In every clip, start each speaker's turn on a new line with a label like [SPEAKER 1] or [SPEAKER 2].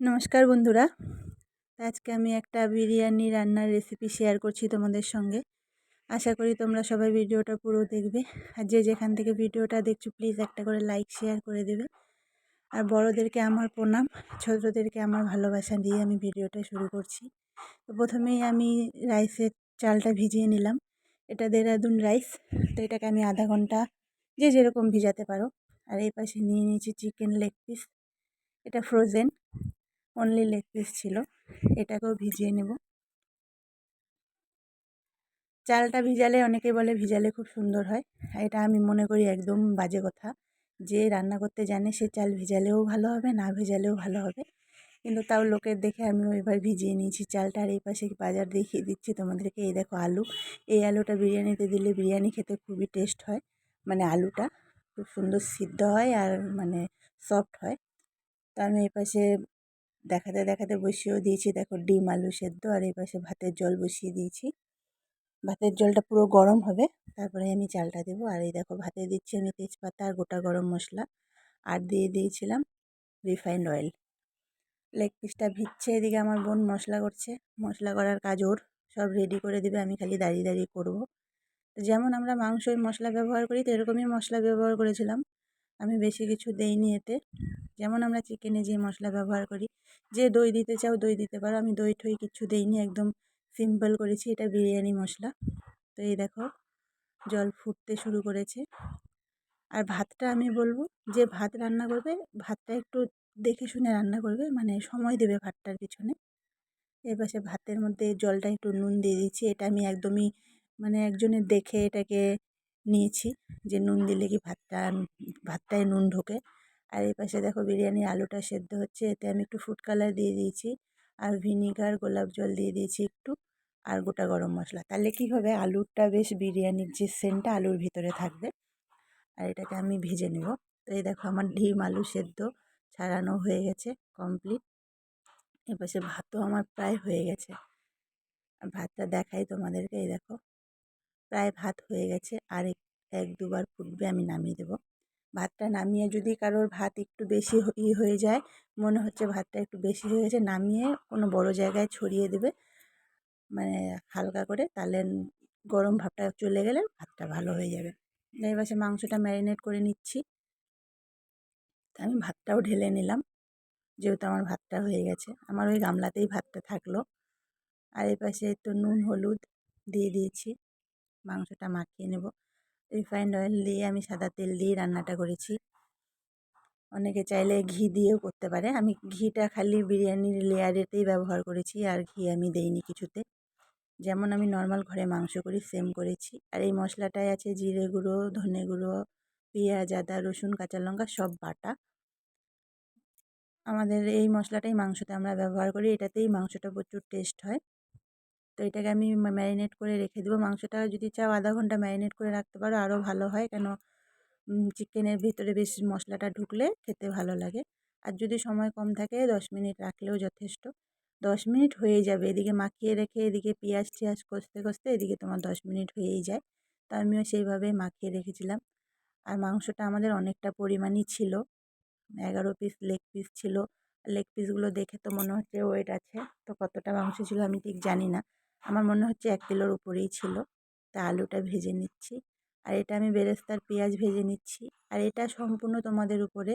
[SPEAKER 1] নমস্কার বন্ধুরা। আজকে আমি একটা বিরিয়ানি রান্নার রেসিপি শেয়ার করছি তোমাদের সঙ্গে। আশা করি তোমরা সবাই ভিডিওটা পুরো দেখবে। আর যে যেখান থেকে ভিডিওটা দেখছ প্লিজ একটা করে লাইক শেয়ার করে দেবে। আর বড়োদেরকে আমার প্রণাম, ছোটোদেরকে আমার ভালোবাসা দিয়ে আমি ভিডিওটা শুরু করছি। তো প্রথমেই আমি রাইসের চালটা ভিজিয়ে নিলাম। এটা দেরাদুন রাইস তো এটাকে আমি আধা ঘণ্টা যে যেরকম ভিজাতে পারো। আর এই পাশে নিয়ে নিয়েছি চিকেন লেগ পিস এটা ফ্রোজেন অনলি লেগ পিস ছিল, এটাকেও ভিজিয়ে নেব। চালটা ভিজালে অনেকে বলে ভিজালে খুব সুন্দর হয়। এটা আমি মনে করি একদম বাজে কথা। যে রান্না করতে জানে সে চাল ভিজালেও ভালো হবে, না ভিজালেও ভালো হবে। কিন্তু তাও লোকের দেখে আমি ওইবার ভিজিয়ে নিয়েছি। চালটা আর এই পাশে বাজার দেখিয়ে দিচ্ছি তোমাদেরকে। এই দেখো আলু। এই আলুটা বিরিয়ানিতে দিলে বিরিয়ানি খেতে খুবই টেস্ট হয়। মানে আলুটা খুব সুন্দর সিদ্ধ হয় আর মানে সফট হয়। তো আমি এই পাশে দেখাতে দেখাতে বসিয়েও দিয়েছি। দেখো ডিম, আলু সেদ্ধ আর এই পাশে ভাতের জল বসিয়ে দিয়েছি। ভাতের জলটা পুরো গরম হবে, তারপরে আমি চালটা দেবো। আর এই দেখো ভাতে দিচ্ছি আমি তেজপাতা আর গোটা গরম মশলা আর দিয়ে দিয়েছিলাম রিফাইন্ড অয়েল লেগ পিসটা ভিজছে এদিকে আমার বোন মশলা করছে। মশলা করার কাজ ওর। সব রেডি করে দেবে, আমি খালি দাঁড়িয়ে দাঁড়িয়ে করব। যেমন আমরা মাংসই মশলা ব্যবহার করি, তো এরকমই মশলা ব্যবহার করেছিলাম। আমি বেশি কিছু দেইনি এতে। যেমন আমরা চিকেনে যে মশলা ব্যবহার করি, যে দই দিতে চাও দই দিতে পারো। আমি দই ঠই কিছু দিইনি, একদম সিম্পল করেছি, এটা বিরিয়ানি মশলা। তো এই দেখো, জল ফুটতে শুরু করেছে। আর ভাতটা আমি বলব, যে ভাত রান্না করবে, ভাতটা একটু দেখে শুনে রান্না করবে মানে সময় দেবে ভাতটার পিছনে। এর পাশে ভাতের মধ্যে জলটা একটু নুন দিয়ে দিচ্ছি, এটা আমি একদমই মানে একজনের দেখে এটাকে নিয়েছি। যে নুন দিলে কি ভাতটা, ভাতটায় নুন ঢোকে। আর এই পাশে দেখো বিরিয়ানির আলুটা সেদ্ধ হচ্ছে, এতে আমি একটু ফুড কালার দিয়ে দিয়েছি। আর ভিনিগার গোলাপ জল দিয়ে দিয়েছি একটু। আর গোটা গরম মশলা। তাহলে কী হবে? আলুরটা বেশ বিরিয়ানির যে সেন্টটা আলুর ভিতরে থাকবে। আর এটাকে আমি ভেজে নেব। তো এই দেখো আমার ডিম আলু সেদ্ধ ছাড়ানো হয়ে গেছে কমপ্লিট এপাশে ভাতও আমার প্রায় হয়ে গেছে। ভাতটা দেখাই তোমাদেরকে, এই দেখো। প্রায় ভাত হয়ে গেছে। আর এক দুবার ফুটবে আমি নামিয়ে দেবো। ভাতটা নামিয়ে যদি কারোর ভাত একটু বেশি ই হয়ে যায়, মনে হচ্ছে ভাতটা একটু বেশি হয়ে গেছে, নামিয়ে কোনো বড় জায়গায় ছড়িয়ে দেবে মানে হালকা করে, তাহলে গরম ভাবটা চলে গেলে ভাতটা ভালো হয়ে যাবে। এবার সে মাংসটা ম্যারিনেট করে নিচ্ছি। তা আমি ভাতটাও ঢেলে নিলাম, যেহেতু আমার ভাতটা হয়ে গেছে। আমার ওই গামলাতেই ভাতটা থাকল। আর এই পাশে একটু নুন, হলুদ দিয়ে দিয়েছি। মাংসটা মাখিয়ে নেব। রিফাইন্ড অয়েল দিয়ে আমি সাদা তেল দিয়ে রান্নাটা করেছি। অনেকে চাইলে ঘি দিয়েও করতে পারে। আমি ঘিটা খালি বিরিয়ানির লেয়ারেতেই ব্যবহার করেছি, আর ঘি আমি দেইনি কিছুতে। যেমন আমি নর্মাল ঘরে মাংস করি, সেম করেছি। আর এই মশলাটায় আছে জিরে গুঁড়ো, ধনে গুঁড়ো, পেঁয়াজ, আদা, রসুন, কাঁচা লঙ্কা, সব বাটা। আমাদের এই মশলাটাই মাংসতে আমরা ব্যবহার করি। এটাতেই মাংসটা প্রচুর টেস্ট হয়। তো এটাকে আমি ম্যারিনেট করে রেখে দেবো। মাংসটা যদি চাও আধা ঘণ্টা ম্যারিনেট করে রাখতে পারো আরও ভালো হয়। কেন চিকেনের ভিতরে বেশ মশলাটা ঢুকলে খেতে ভালো লাগে। আর যদি সময় কম থাকে, দশ মিনিট রাখলেও যথেষ্ট। দশ মিনিট হয়ে যাবে। এদিকে মাখিয়ে রেখে এদিকে পেঁয়াজ টিয়াজ কষতে কষতে এদিকে তোমার দশ মিনিট হয়েই যায়। তো আমিও সেইভাবে মাখিয়ে রেখেছিলাম। আর মাংসটা আমাদের অনেকটা পরিমাণই ছিল। এগারো পিস লেগ পিস ছিল। লেগ পিসগুলো দেখে তো মনে হচ্ছে ওয়েট আছে। তো কতটা মাংস ছিল আমি ঠিক জানি না। আমার মনে হচ্ছে এক কিলোর উপরেই ছিল। তা আলুটা ভেজে নিচ্ছি। আর এটা আমি বেরেস্তার পেঁয়াজ ভেজে নিচ্ছি। আর এটা সম্পূর্ণ তোমাদের উপরে।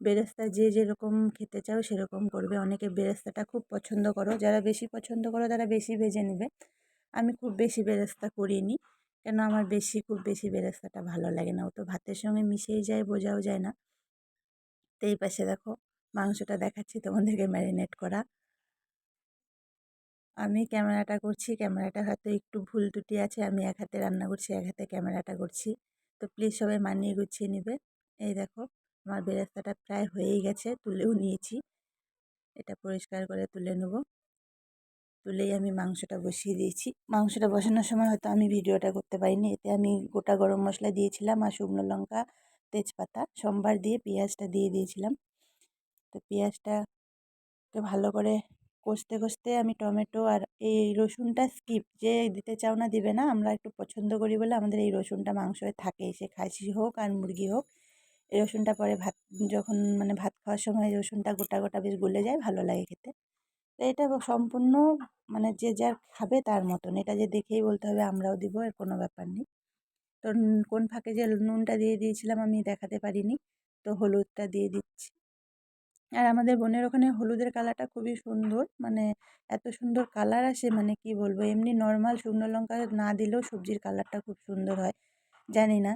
[SPEAKER 1] বেরেস্তা যে যেরকম খেতে চাও সেরকম করবে। অনেকে বেরেস্তাটা খুব পছন্দ করো। যারা বেশি পছন্দ করো তারা বেশি ভেজে নেবে। আমি খুব বেশি বেরেস্তা করিনি। কেন আমার বেশি, খুব বেশি বেরেস্তাটা ভালো লাগে না। ও তো ভাতের সঙ্গে মিশেই যায়, বোঝাও যায় না। তো এই পাশে দেখো, মাংসটা দেখাচ্ছি তোমাদেরকে ম্যারিনেট করা। আমি ক্যামেরাটা করছি, ক্যামেরাটা হয়তো একটু ভুল ত্রুটি আছে, আমি এক হাতে রান্না করছি, এক হাতে ক্যামেরাটা করছি। তো প্লিজ সবাই মানিয়ে গুছিয়ে নেবে। এই দেখো, আমার বেরেস্তাটা প্রায় হয়েই গেছে, তুলেও নিয়েছি। এটা পরিষ্কার করে তুলে নেব। তুলেই আমি মাংসটা বসিয়ে দিয়েছি। মাংসটা বসানোর সময় হয়তো আমি ভিডিওটা করতে পারিনি। এতে আমি গোটা গরম মশলা দিয়েছিলাম আর শুকনো লঙ্কা, তেজপাতা, সোমবার দিয়ে পেঁয়াজটা দিয়ে দিয়েছিলাম। তো পেঁয়াজটাকে ভালো করে কষতে কষতে আমি টমেটো আর এই রসুনটা স্কিপ যে দিতে চাও না, দিবে না। আমরা একটু পছন্দ করি বলে আমাদের এই রসুনটা মাংসয়ে থাকে। সে খাসি হোক আর মুরগি হোক। এই রসুনটা পরে ভাত, যখন মানে ভাত খাওয়ার সময় রসুনটা গোটা গোটা বেশ গলে যায়, ভালো লাগে খেতে। তো এটা সম্পূর্ণ মানে যে যার খাবে তার মতন। এটা যে দেখেই বলতে হবে, আমরাও দিব, এর কোনো ব্যাপার নেই। তো কোন ফাঁকে যে নুনটা দিয়ে দিয়েছিলাম আমি দেখাতে পারিনি। তো হলুদটা দিয়ে দিচ্ছি। আর আমাদের বোনের ওখানে হলুদের কালারটা খুবই সুন্দর। মানে এত সুন্দর কালার আসে মানে কি বলব? এমনি নর্মাল শুকনো লঙ্কা না দিলেও সবজির কালারটা খুব সুন্দর হয়। জানি না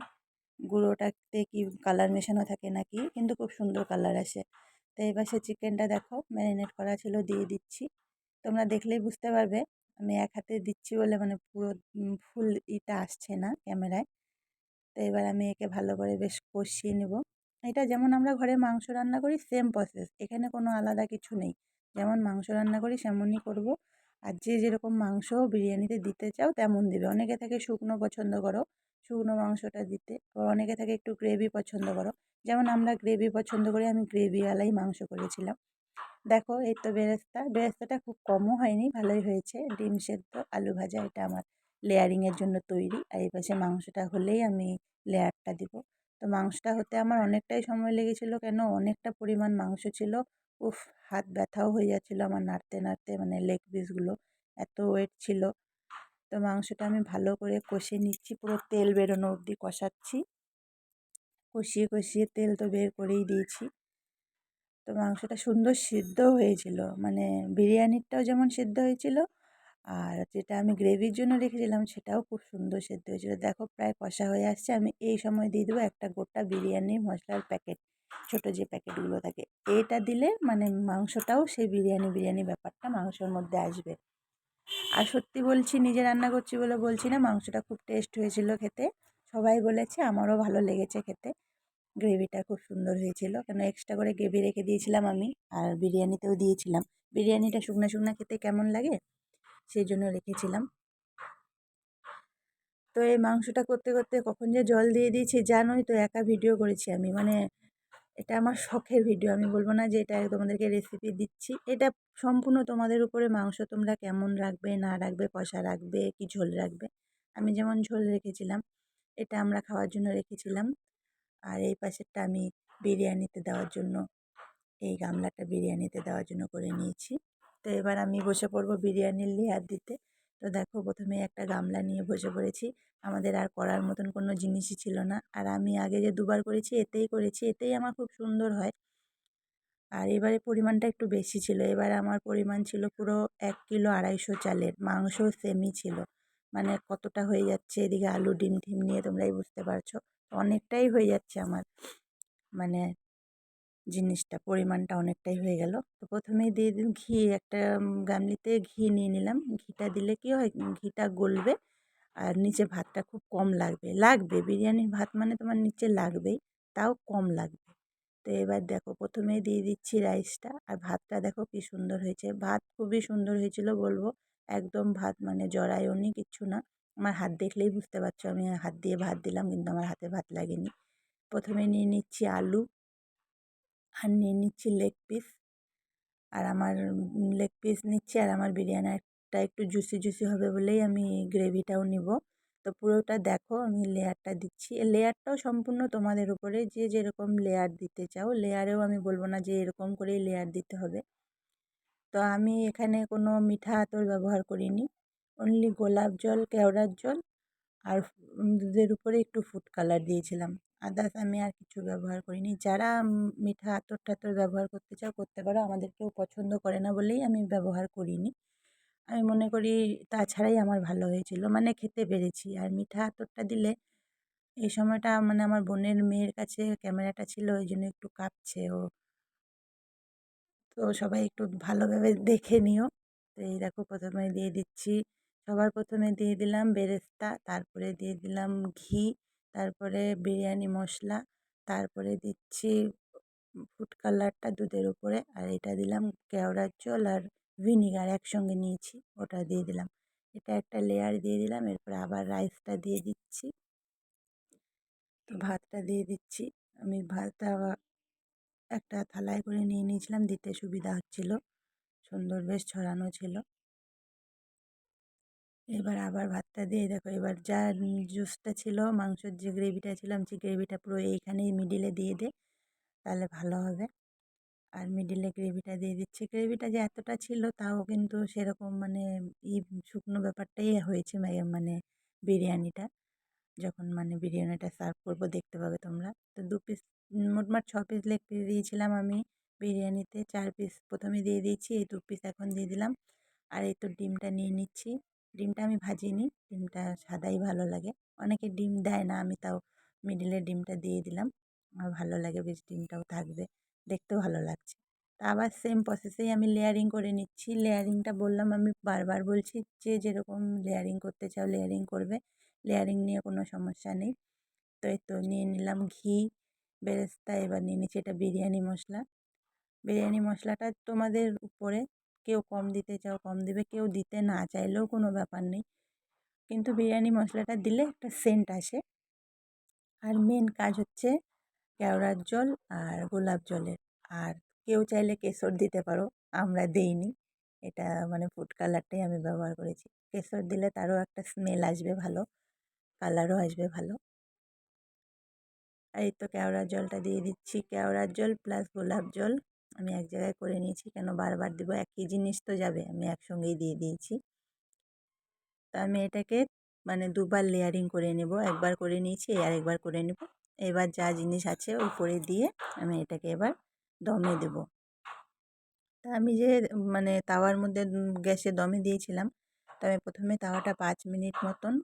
[SPEAKER 1] গুঁড়োটাতে কি কালার মেশানো থাকে নাকি, কিন্তু খুব সুন্দর কালার আসে। তো এবার সে চিকেনটা দেখো, ম্যারিনেট করা ছিল, দিয়ে দিচ্ছি। তোমরা দেখলেই বুঝতে পারবে, আমি এক হাতে দিচ্ছি বলে মানে পুরো ফুল ইটা আসছে না ক্যামেরায়। তো এবার আমি একে ভালো করে বেশ কষিয়ে নেব। এটা যেমন আমরা ঘরে মাংস রান্না করি সেম প্রসেস এখানে কোনো আলাদা কিছু নেই। যেমন মাংস রান্না করি, সেমনই করব। আর যে যেরকম মাংস বিরিয়ানিতে দিতে চাও, তেমন দিবে। অনেকে থাকে শুকনো পছন্দ করো, শুকনো মাংসটা দিতে। আবার অনেকে থাকে একটু গ্রেভি পছন্দ করো। যেমন আমরা গ্রেভি পছন্দ করি, আমি গ্রেভিওয়ালাই মাংস করেছিলাম। দেখো, এই তো বেরেস্তা। বেরেস্তাটা খুব কমও হয়নি, ভালোই হয়েছে। ডিম সেদ্ধ, আলু ভাজা, এটা আমার লেয়ারিংয়ের জন্য তৈরি। আর এই পাশে মাংসটা হলেই আমি লেয়ারটা দিব। তো মাংসটা হতে আমার অনেকটাই সময় লেগেছিলো। কেন? অনেকটা পরিমাণ মাংস ছিল। উফ, হাত ব্যথাও হয়ে যাচ্ছিল আমার নাড়তে নাড়তে মানে লেগ পিসগুলো এত ওয়েট ছিল। তো মাংসটা আমি ভালো করে কষে নিচ্ছি, পুরো তেল বেরোনো অবধি কষাচ্ছি। কষিয়ে কষিয়ে তেল তো বের করেই দিয়েছি। তো মাংসটা সুন্দর সিদ্ধ হয়েছিল। মানে বিরিয়ানিরটাও যেমন সিদ্ধ হয়েছিল আর যেটা আমি গ্রেভির জন্য রেখেছিলাম সেটাও খুব সুন্দর সেদ্ধ হয়েছিল। দেখো প্রায় কষা হয়ে আসছে। আমি এই সময় দিয়ে দেবো একটা গোটা বিরিয়ানির মশলার প্যাকেট, ছোট যে প্যাকেটগুলো থাকে। এটা দিলে মানে মাংসটাও সেই বিরিয়ানি বিরিয়ানি ব্যাপারটা মাংসর মধ্যে আসবে। আর সত্যি বলছি, নিজে রান্না করছি বলে বলছি না, মাংসটা খুব টেস্ট হয়েছিল খেতে। সবাই বলেছে, আমারও ভালো লেগেছে খেতে। গ্রেভিটা খুব সুন্দর হয়েছিল। কেন এক্সট্রা করে গ্রেভি রেখে দিয়েছিলাম আমি, আর বিরিয়ানিতেও দিয়েছিলাম। বিরিয়ানিটা শুকনো শুকনো খেতে কেমন লাগে? সেই জন্য রেখেছিলাম। তো এই মাংসটা করতে করতে কখন যে জল দিয়ে দিয়েছি জানোই তো, একা ভিডিও করেছি আমি। মানে এটা আমার শখের ভিডিও আমি বলব না যে এটা তোমাদেরকে রেসিপি দিচ্ছি। এটা সম্পূর্ণ তোমাদের উপরে মাংস। তোমরা কেমন রাখবে, না রাখবে, কষা রাখবে, কি ঝোল রাখবে। আমি যেমন ঝোল রেখেছিলাম, এটা আমরা খাওয়ার জন্য রেখেছিলাম। আর এই পাশেরটা আমি বিরিয়ানিতে দেওয়ার জন্য, এই গামলাটা বিরিয়ানিতে দেওয়ার জন্য করে নিয়েছি। তো এবার আমি বসে পড়ব বিরিয়ানির লেয়ার দিতে। তো দেখো প্রথমে একটা গামলা নিয়ে বসে পড়েছি। আমাদের আর করার মতন কোনো জিনিসই ছিল না। আর আমি আগে যে দুবার করেছি, এতেই করেছি, এতেই আমার খুব সুন্দর হয়। আর এবারে পরিমাণটা একটু বেশি ছিল। এবার আমার পরিমাণ ছিল পুরো এক কিলো আড়াইশো চালের। মাংস সেমই ছিল। মানে কতটা হয়ে যাচ্ছে এদিকে আলু, ডিম, টিম নিয়ে তোমরাই বুঝতে পারছ। অনেকটাই হয়ে যাচ্ছে আমার। মানে জিনিসটা পরিমাণটা অনেকটাই হয়ে গেল। তো প্রথমেই দিয়ে দিন ঘি, একটা গামলিতে ঘি নিয়ে নিলাম। ঘিটা দিলে কি হয়, ঘিটা গলবে আর নিচে ভাতটা খুব কম লাগবে। লাগবে, বিরিয়ানির ভাত মানে তোমার নিচে লাগবেই, তাও কম লাগবে। তো এবার দেখো, প্রথমেই দিয়ে দিচ্ছি রাইসটা আর ভাতটা দেখো কি সুন্দর হয়েছে। ভাত খুবই সুন্দর হয়েছিল বলব, একদম ভাত মানে জড়ায়ও নি, কিচ্ছু না। আমার হাত দেখলেই বুঝতে পারছ, আমি হাত দিয়ে ভাত দিলাম কিন্তু আমার হাতে ভাত লাগেনি। প্রথমে নিয়ে নিচ্ছি আলু আর নিয়ে নিচ্ছি লেগ পিস আর আমার লেগ পিস নিচ্ছি আর আমার বিরিয়ানিটা একটু জুসি জুসি হবে বলেই আমি গ্রেভিটাও নিব। তো পুরোটা দেখো আমি লেয়ারটা দিচ্ছি। লেয়ারটাও সম্পূর্ণ তোমাদের উপরে যে যেরকম লেয়ার দিতে চাও লেয়ারেও আমি বলব না যে এরকম করেই লেয়ার দিতে হবে। তো আমি এখানে কোনো মিঠা আতর ব্যবহার করিনি অনলি গোলাপ জল, কেওড়ার জল আর দুধের উপরে একটু ফুড কালার দিয়েছিলাম। আদার্স আমি আর কিছু ব্যবহার করিনি। যারা মিঠা আতর টাতর ব্যবহার করতে চাও, করতে পারো। আমাদের কেউ পছন্দ করে না বলেই আমি ব্যবহার করিনি। আমি মনে করি তাছাড়াই আমার ভালো হয়েছিল। মানে খেতে পেরেছি। আর মিঠা আতরটা দিলে এই সময়টা মানে আমার বোনের মেয়ের কাছে ক্যামেরাটা ছিল, ওই জন্য একটু কাঁপছে ও। তো সবাই একটু ভালোভাবে দেখে নিও। তো এই দেখো, প্রথমে দিয়ে দিচ্ছি। সবার প্রথমে দিয়ে দিলাম বেরেস্তা, তারপরে দিয়ে দিলাম ঘি। তারপরে বিরিয়ানি মশলা, তারপরে দিচ্ছি ফুড কালারটা দুধের উপরে, আর এটা দিলাম কেওড়ার জল আর ভিনিগার একসঙ্গে নিয়েছি, ওটা দিয়ে দিলাম। এটা একটা লেয়ার দিয়ে দিলাম, এরপরে আবার রাইসটা দিয়ে দিচ্ছি। তো ভাতটা দিয়ে দিচ্ছি। আমি ভাতটা একটা থালায় করে নিয়ে নিয়েছিলাম, দিতে সুবিধা হচ্ছিল। সুন্দর বেশ ছড়ানো ছিল। এবার আবার ভাতটা দিয়ে দেখো, এবার যা জুসটা ছিল, মাংসর যে গ্রেভিটা ছিল, আমি গ্রেভিটা পুরো এইখানেই মিডিলে দিয়ে দে তাহলে ভালো হবে। আর মিডিলে গ্রেভিটা দিয়ে দিচ্ছি। গ্রেভিটা যে এতটা ছিল, তাও কিন্তু সেরকম মানে ই শুকনো ব্যাপারটাই হয়েছে মানে বিরিয়ানিটা। যখন মানে বিরিয়ানিটা সার্ভ করব, দেখতে পাবে তোমরা। তো দু পিস মোটমাট ছ পিস লেগ পিস দিয়েছিলাম আমি বিরিয়ানিতে, চার পিস প্রথমে দিয়ে দিয়েছি, এই দু পিস এখন দিয়ে দিলাম। আর এই তো ডিমটা নিয়ে নিচ্ছি। ডিমটা আমি ভাজিনি ডিমটা সাদাই ভালো লাগে। অনেকে ডিম দেয় না, আমি তাও মিডিলে ডিমটা দিয়ে দিলাম। আমার ভালো লাগে, বেশ ডিমটাও থাকবে। দেখতেও ভালো লাগছে। তা আবার সেম প্রসেসেই আমি লেয়ারিং করে নিচ্ছি। লেয়ারিংটা বললাম আমি বারবার বলছি যে, যেরকম লেয়ারিং করতে চাও লেয়ারিং করবে। লেয়ারিং নিয়ে কোনো সমস্যা নেই। তো এই তো নিয়ে নিলাম ঘি, বেরেস্তা, এবার নিয়ে নিচ্ছি এটা বিরিয়ানি মশলা। বিরিয়ানি মশলাটা তোমাদের উপরে কেউ কম দিতে চাও, কম দেবে, কেউ দিতে না চাইলেও কোনো ব্যাপার নেই। কিন্তু বিরিয়ানি মশলাটা দিলে একটা সেন্ট আসে। আর মেন কাজ হচ্ছে কেওড়ার জল আর গোলাপ জলের। আর কেউ চাইলে কেশর দিতে পারো, আমরা দিইনি। এটা মানে ফুড কালারটাই আমি ব্যবহার করেছি। কেশর দিলে তারও একটা স্মেল আসবে ভালো কালারও আসবে ভালো। আর এই তো কেওড়ার জলটা দিয়ে দিচ্ছি। কেওড়ার জল প্লাস গোলাপ জল। আমি এক জায়গায় করে নিয়েছি, কেন বারবার দেবো? একই জিনিস তো যাবে, আমি একসঙ্গেই দিয়ে দিয়েছি। তো আমি এটাকে মানে দুবার লেয়ারিং করে নেব, একবার করে নিয়েছি আর একবার করে নেব। এবার যা জিনিস আছে উপরে দিয়ে আমি এটাকে এবার দমে দেব। তা আমি যে মানে তাওয়ার মধ্যে গ্যাসে দমে দিয়েছিলাম, তো আমি প্রথমে তাওয়াটা পাঁচ মিনিট মতন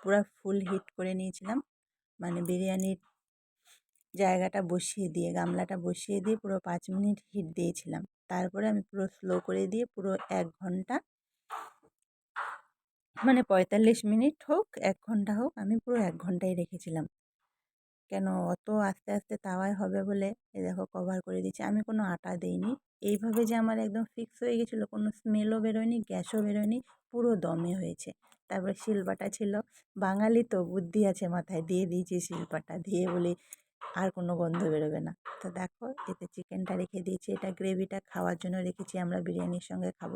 [SPEAKER 1] পুরো ফুল হিট করে নিয়েছিলাম। মানে বিরিয়ানির জায়গাটা বসিয়ে দিয়ে, গামলাটা বসিয়ে দিয়ে পুরো পাঁচ মিনিট হিট দিয়েছিলাম। তারপরে আমি পুরো স্লো করে দিয়ে পুরো এক ঘণ্টা মানে পঁয়তাল্লিশ মিনিট হোক, এক ঘণ্টা হোক, আমি পুরো এক ঘন্টাই রেখেছিলাম। কেন অত আস্তে আস্তে তাওয়ায় হবে বলে এ দেখো কভার করে দিচ্ছি আমি কোনো আটা দিইনি। এইভাবে যে আমার একদম ফিক্স হয়ে গেছিল, কোনো স্মেলও বেরোয়নি গ্যাসও বেরোয়নি, পুরো দমে হয়েছে। তারপর শিলপাটা ছিল, বাঙালি তো বুদ্ধি আছে মাথায়, দিয়ে দিয়েছি শিলপাটা দিয়ে বলি আর কোনো গন্ধ বেরোবে না। তো দেখো, এতে চিকেনটা রেখে দিয়েছি। এটা গ্রেভিটা খাওয়ার জন্য রেখেছি, আমরা বিরিয়ানির সঙ্গে খাব।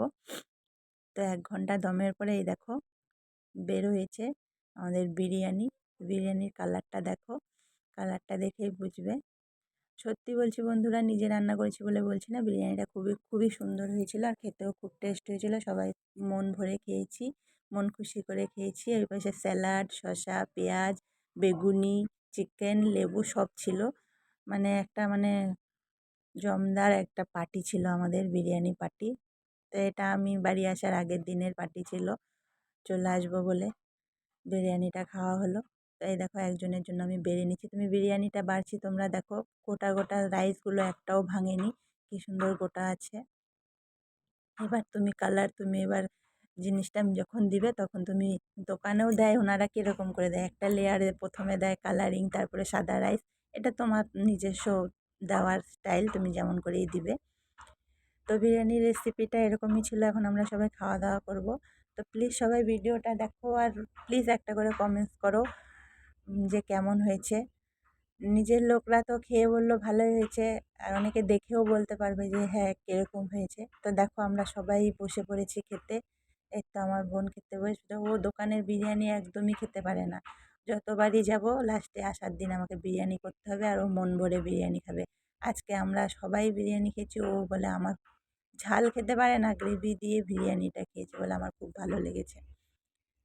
[SPEAKER 1] তো এক ঘণ্টা দমের পরে এই দেখো, বের হয়েছে আমাদের বিরিয়ানি। বিরিয়ানির কালারটা দেখো কালারটা দেখেই বুঝবে। সত্যি বলছি বন্ধুরা, নিজে রান্না করেছি বলে বলছি না, বিরিয়ানিটা খুবই খুবই সুন্দর হয়েছিল আর খেতেও খুব টেস্ট হয়েছিল। সবাই মন ভরে খেয়েছি, মন খুশি করে খেয়েছি। ওই পাশে স্যালাড শসা, পেঁয়াজ, বেগুনি চিকেন, লেবু সব ছিল। মানে একটা মানে জমদার একটা পার্টি ছিল আমাদের বিরিয়ানি পার্টি। তো এটা আমি বাড়ি আসার আগের দিনের পার্টি ছিল। চলে আসব বলে বিরিয়ানিটা খাওয়া হলো। তো এই দেখো একজনের জন্য আমি বেড়ে নিচ্ছি। তুমি বিরিয়ানিটা বাড়ছি, তোমরা দেখো গোটা গোটা রাইসগুলো একটাও ভাঙেনি। কী সুন্দর গোটা আছে। এবার তুমি কালার তুমি এবার জিনিসটা যখন দিবে তখন তুমি দোকানেও দেয়, ওনারা কীরকম করে দেয়? একটা লেয়ারে প্রথমে দেয় কালারিং তারপরে সাদা রাইস এটা তোমার নিজস্ব দেওয়ার স্টাইল তুমি যেমন করেই দিবে। তো বিরিয়ানির রেসিপিটা এরকমই ছিল, এখন আমরা সবাই খাওয়া দাওয়া করব। তো প্লিজ সবাই ভিডিওটা দেখো আর প্লিজ একটা করে কমেন্টস করো যে কেমন হয়েছে। নিজের লোকরা তো খেয়ে বলল ভালোই হয়েছে, আর অনেকে দেখেও বলতে পারবে যে হ্যাঁ কীরকম হয়েছে। তো দেখো আমরা সবাই বসে পড়েছি খেতে। এই তো আমার বোন খেতে বসে ও দোকানের বিরিয়ানি একদমই খেতে পারে না। যতবারই যাব লাস্টে আসার দিন আমাকে বিরিয়ানি করতে হবে আর ও মন ভরে বিরিয়ানি খাবে। আজকে আমরা সবাই বিরিয়ানি খেয়েছি, ও বলে আমার ঝাল খেতে পারে না, গ্রেভি দিয়ে বিরিয়ানিটা খেয়েছে বলে আমার খুব ভালো লেগেছে।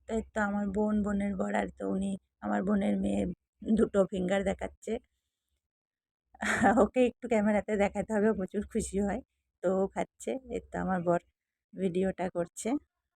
[SPEAKER 1] তো এই তো আমার বোন, বোনের বর আর তো উনি, আমার বোনের মেয়ে দুটো ফিঙ্গার দেখাচ্ছে। ওকে একটু ক্যামেরাতে দেখাতে হবে প্রচুর খুশি হয়। তো ও খাচ্ছে এই তো আমার বর ভিডিওটা করছে।